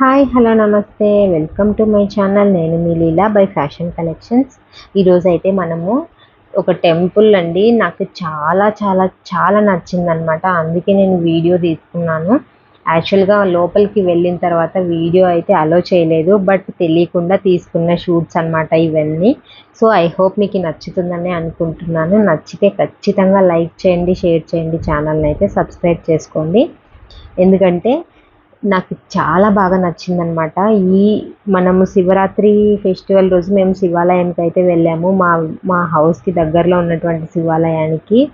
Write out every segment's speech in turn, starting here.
Hi hello నమస్తే. Welcome to my channel నేను మీ లీలా బై ఫ్యాషన్ కలెక్షన్స్ ఈరోజు అయితే మనము ఒక టెంపుల్ అండి. నాకు చాలా చాలా చాలా నచ్చిందనమాట అందుకే నేను వీడియో తీసుకున్నాను. యాక్చువల్గా లోపలికి వెళ్ళిన తర్వాత వీడియో అయితే అలో చేయలేదు. బట్ తెలియకుండా తీసుకున్న షూట్స్ అనమాట ఇవన్నీ. సో ఐ హోప్ మీకు నచ్చుతుందని అనుకుంటున్నాను. నచ్చితే ఖచ్చితంగా లైక్ చేయండి షేర్ చేయండి. ఛానల్ని అయితే సబ్స్క్రైబ్ చేసుకోండి. ఎందుకంటే నాకు చాలా బాగా నచ్చిందనమాట ఈ మనము శివరాత్రి ఫెస్టివల్ రోజు మేము శివాలయానికి అయితే వెళ్ళాము. మా మా హౌస్కి దగ్గరలో ఉన్నటువంటి శివాలయానికి.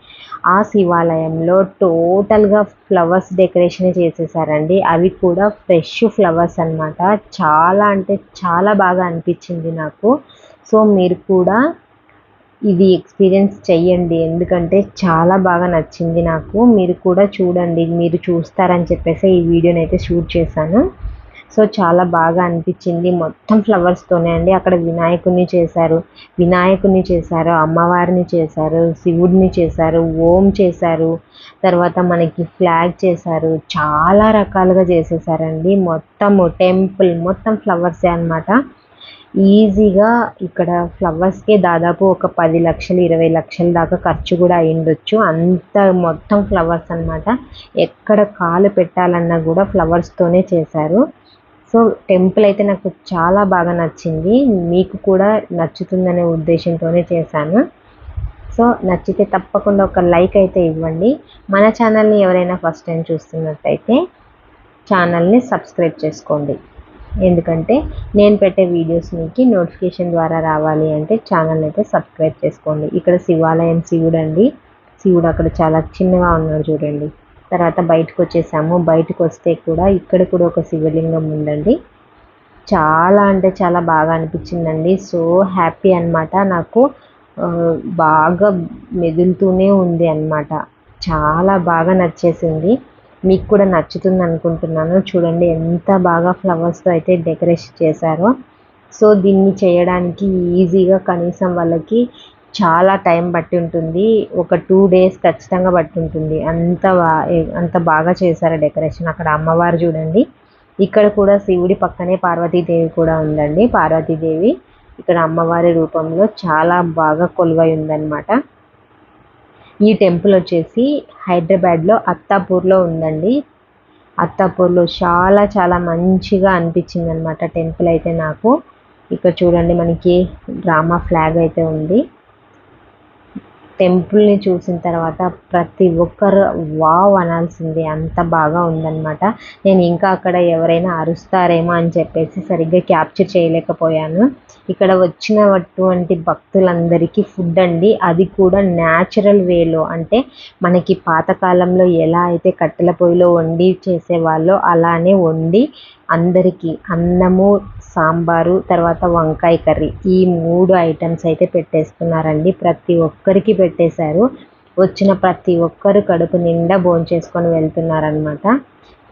ఆ శివాలయంలో టోటల్గా ఫ్లవర్స్ డెకరేషన్ చేసేసారండి. అవి కూడా ఫ్రెష్ ఫ్లవర్స్ అనమాట చాలా అంటే చాలా బాగా అనిపించింది నాకు. సో మీరు కూడా ఇది ఎక్స్పీరియన్స్ చెయ్యండి. ఎందుకంటే చాలా బాగా నచ్చింది నాకు. మీరు కూడా చూడండి మీరు చూస్తారని చెప్పేసి ఈ వీడియోని అయితే షూట్ చేశాను. సో చాలా బాగా అనిపించింది. మొత్తం ఫ్లవర్స్తోనే అండి. అక్కడ వినాయకుడిని చేశారు వినాయకుడిని చేశారు అమ్మవారిని చేశారు శివుడిని చేశారు ఓం చేశారు తర్వాత మనకి ఫ్లాగ్ చేశారు చాలా రకాలుగా చేసేసారండి. మొత్తము టెంపుల్ మొత్తం ఫ్లవర్సే అనమాట ఈజీగా ఇక్కడ ఫ్లవర్స్కే దాదాపు ఒక పది లక్షలు ఇరవై లక్షల దాకా ఖర్చు కూడా అయ్యుండొచ్చు. అంత మొత్తం ఫ్లవర్స్ అనమాట ఎక్కడ కాలు పెట్టాలన్నా కూడా ఫ్లవర్స్తోనే చేశారు. సో టెంపుల్ అయితే నాకు చాలా బాగా నచ్చింది. మీకు కూడా నచ్చుతుందనే ఉద్దేశంతోనే చేశాను. సో నచ్చితే తప్పకుండా ఒక లైక్ అయితే ఇవ్వండి. మన ఛానల్ని ఎవరైనా ఫస్ట్ టైం చూస్తున్నట్టయితే ఛానల్ని సబ్స్క్రైబ్ చేసుకోండి. ఎందుకంటే నేను పెట్టే వీడియోస్ మీకు నోటిఫికేషన్ ద్వారా రావాలి అంటే ఛానల్ అయితే సబ్స్క్రైబ్ చేసుకోండి. ఇక్కడ శివాలయం శివుడు అండి శివుడు అక్కడ చాలా చిన్నగా ఉన్నాడు చూడండి. తర్వాత బయటకు వచ్చేసాము. బయటకు వస్తే కూడా ఇక్కడ కూడా ఒక శివలింగం ఉందండి. చాలా అంటే చాలా బాగా అనిపించిందండి. సో హ్యాపీ అనమాట నాకు బాగా మెదులుతూనే ఉంది అనమాట చాలా బాగా నచ్చేసింది. మీకు కూడా నచ్చుతుంది అనుకుంటున్నాను. చూడండి ఎంత బాగా ఫ్లవర్స్తో అయితే డెకరేషన్ చేశారో. సో దీన్ని చేయడానికి ఈజీగా కనీసం వాళ్ళకి చాలా టైం బట్టి ఉంటుంది. ఒక టూ డేస్ ఖచ్చితంగా బట్టి ఉంటుంది. అంత అంత బాగా చేశారు డెకరేషన్ అక్కడ అమ్మవారు చూడండి. ఇక్కడ కూడా శివుడి పక్కనే పార్వతీదేవి కూడా ఉందండి. పార్వతీదేవి ఇక్కడ అమ్మవారి రూపంలో చాలా బాగా కొలువై ఉందన్నమాట. ఈ టెంపుల్ వచ్చేసి హైదరాబాద్లో అత్తాపూర్లో ఉందండి. అత్తాపూర్లో చాలా చాలా మంచిగా అనిపించింది అనమాట టెంపుల్ అయితే నాకు. ఇక్కడ చూడండి మనకి డ్రామా ఫ్లాగ్ అయితే ఉంది. టెంపుల్ని చూసిన తర్వాత ప్రతి ఒక్కరు వావ్ అనాల్సింది. అంత బాగా ఉందన్నమాట. నేను ఇంకా అక్కడ ఎవరైనా అరుస్తారేమో అని చెప్పేసి సరిగ్గా క్యాప్చర్ చేయలేకపోయాను. ఇక్కడ వచ్చినటువంటి భక్తులందరికీ ఫుడ్ అండి. అది కూడా న్యాచురల్ వేలో. అంటే మనకి పాతకాలంలో ఎలా అయితే కట్టెల పొయ్యిలో వండి చేసేవాళ్ళో అలానే వండి అందరికీ అన్నము సాంబారు తర్వాత వంకాయ కర్రీ. ఈ మూడు ఐటమ్స్ అయితే పెట్టేసుకున్నారండి ప్రతి ఒక్కరికి పెట్టేశారు. వచ్చిన ప్రతి ఒక్కరు కడుపు నిండా భోంచేసుకొని వెళ్తున్నారనమాట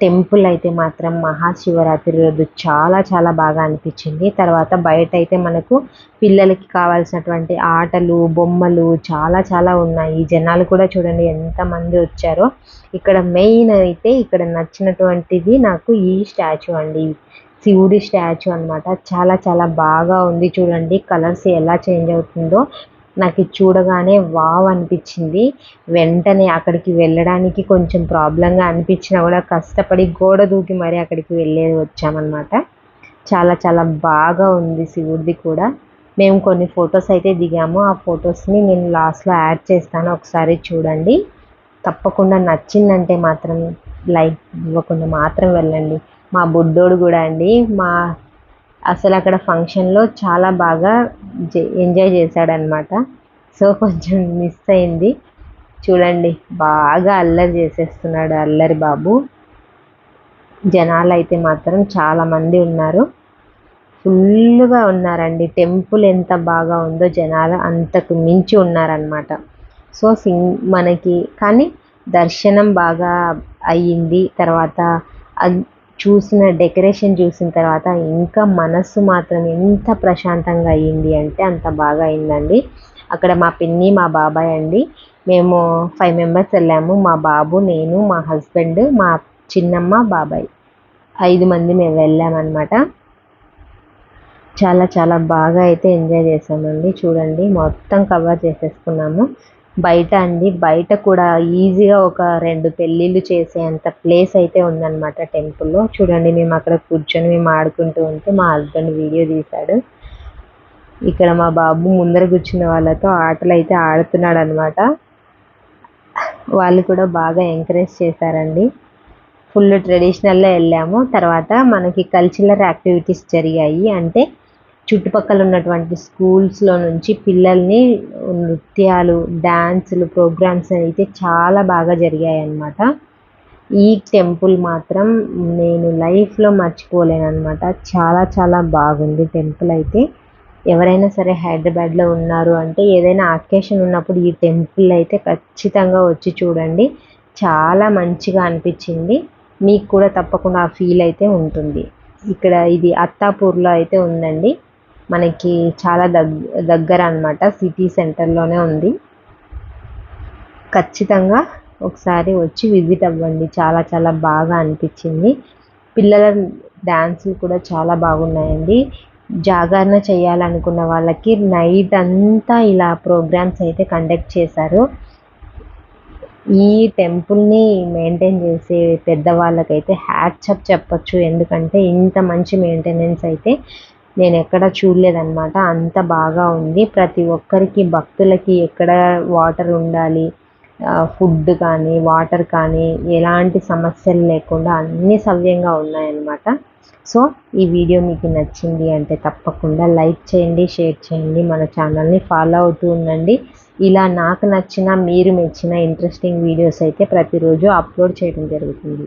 టెంపుల్ అయితే మాత్రం మహాశివరాత్రి రోజు చాలా చాలా బాగా అనిపించింది. తర్వాత బయట అయితే మనకు పిల్లలకి కావాల్సినటువంటి ఆటలు బొమ్మలు చాలా చాలా ఉన్నాయి. జనాలు కూడా చూడండి ఎంతమంది వచ్చారో. ఇక్కడ మెయిన్ అయితే ఇక్కడ నచ్చినటువంటిది నాకు ఈ స్టాచ్యూ అండి. శివుడి స్టాచ్యూ అనమాట చాలా చాలా బాగా ఉంది చూడండి. కలర్స్ ఎలా చేంజ్ అవుతుందో నాకు చూడగానే వావ్ అనిపించింది. వెంటనే అక్కడికి వెళ్ళడానికి కొంచెం ప్రాబ్లంగా అనిపించినా కూడా కష్టపడి గోడ దూకి మరీ అక్కడికి వెళ్ళేది వచ్చామన్నమాట. చాలా చాలా బాగా ఉంది శివుడిది కూడా. మేము కొన్ని ఫొటోస్ అయితే దిగాము. ఆ ఫొటోస్ని నేను లాస్ట్లో యాడ్ చేస్తాను. ఒకసారి చూడండి. తప్పకుండా నచ్చిందంటే మాత్రం లైక్ ఇవ్వకుండా మాత్రం వెళ్ళండి. మా బుడ్డోడు కూడా అండి. మా అసలు అక్కడ ఫంక్షన్లో చాలా బాగా ఎంజాయ్ చేశాడనమాట సో కొంచెం మిస్ అయింది. చూడండి బాగా అల్లరి చేసేస్తున్నాడు అల్లరి బాబు. జనాలు అయితే మాత్రం చాలామంది ఉన్నారు. ఫుల్గా ఉన్నారండి. టెంపుల్ ఎంత బాగా ఉందో జనాలు అంతకు మించి ఉన్నారనమాట సో సింగ్ మనకి కానీ దర్శనం బాగా అయ్యింది. తర్వాత చూసిన డెకరేషన్ చూసిన తర్వాత ఇంకా మనస్సు మాత్రం ఎంత ప్రశాంతంగా అయ్యింది అంటే అంత బాగా అయిందండి అక్కడ మా పిన్ని మా బాబాయ్ అండి. మేము ఫైవ్ మెంబర్స్ వెళ్ళాము. మా బాబు నేను మా హస్బెండ్ మా చిన్నమ్మ బాబాయ్. ఐదు మంది మేము వెళ్ళామన్నమాట. చాలా చాలా బాగా అయితే ఎంజాయ్ చేసామండి. చూడండి మొత్తం కవర్ చేసేసుకున్నాము. బయట అండి. బయట కూడా ఈజీగా ఒక రెండు పెళ్ళిళ్ళు చేసేంత ప్లేస్ అయితే ఉందన్నమాట టెంపుల్లో. చూడండి మేము అక్కడ కూర్చొని మేము ఆడుకుంటూ ఉంటే మా హస్బెండ్ వీడియో తీశాడు. ఇక్కడ మా బాబు ముందర కూర్చున్న వాళ్ళతో ఆటలు అయితే ఆడుతున్నాడు అనమాట వాళ్ళు కూడా బాగా ఎంకరేజ్ చేశారండి. ఫుల్ ట్రెడిషనల్లో వెళ్ళాము. తర్వాత మనకి కల్చరల్ యాక్టివిటీస్ జరిగాయి. అంటే చుట్టుపక్కల ఉన్నటువంటి స్కూల్స్లో నుంచి పిల్లల్ని నృత్యాలు డ్యాన్సులు ప్రోగ్రామ్స్ అయితే చాలా బాగా జరిగాయి అన్నమాట ఈ టెంపుల్ మాత్రం నేను లైఫ్లో మర్చిపోలేను అనమాట చాలా చాలా బాగుంది టెంపుల్ అయితే. ఎవరైనా సరే హైదరాబాద్లో ఉన్నారు అంటే ఏదైనా అకేషన్ ఉన్నప్పుడు ఈ టెంపుల్ అయితే ఖచ్చితంగా వచ్చి చూడండి. చాలా మంచిగా అనిపించింది. మీకు కూడా తప్పకుండా ఆ ఫీల్ అయితే ఉంటుంది. ఇక్కడ ఇది అత్తాపూర్లో అయితే ఉందండి. మనకి చాలా దగ్ దగ్గర అనమాట సిటీ సెంటర్లోనే ఉంది. ఖచ్చితంగా ఒకసారి వచ్చి విజిట్ అవ్వండి. చాలా చాలా బాగా అనిపించింది. పిల్లల డ్యాన్సులు కూడా చాలా బాగున్నాయండి. జాగరణ చేయాలనుకున్న వాళ్ళకి నైట్ అంతా ఇలా ప్రోగ్రామ్స్ అయితే కండక్ట్ చేశారు. ఈ టెంపుల్ని మెయింటైన్ చేసే పెద్దవాళ్ళకైతే హ్యాట్సప్ చెప్పచ్చు. ఎందుకంటే ఇంత మంచి మెయింటెనెన్స్ అయితే నేను ఎక్కడ చూడలేదన్నమాట. అంత బాగా ఉంది. ప్రతి ఒక్కరికి భక్తులకి ఎక్కడ వాటర్ ఉండాలి ఫుడ్ కానీ వాటర్ కానీ ఎలాంటి సమస్యలు లేకుండా అన్నీ సవ్యంగా ఉన్నాయన్నమాట. సో ఈ వీడియో మీకు నచ్చింది అంటే తప్పకుండా లైక్ చేయండి షేర్ చేయండి మన ఛానల్ని ఫాలో అవుతూ ఉండండి. ఇలా నాకు నచ్చిన మీరు మెచ్చిన ఇంట్రెస్టింగ్ వీడియోస్ అయితే ప్రతిరోజు అప్లోడ్ చేయడం జరుగుతుంది.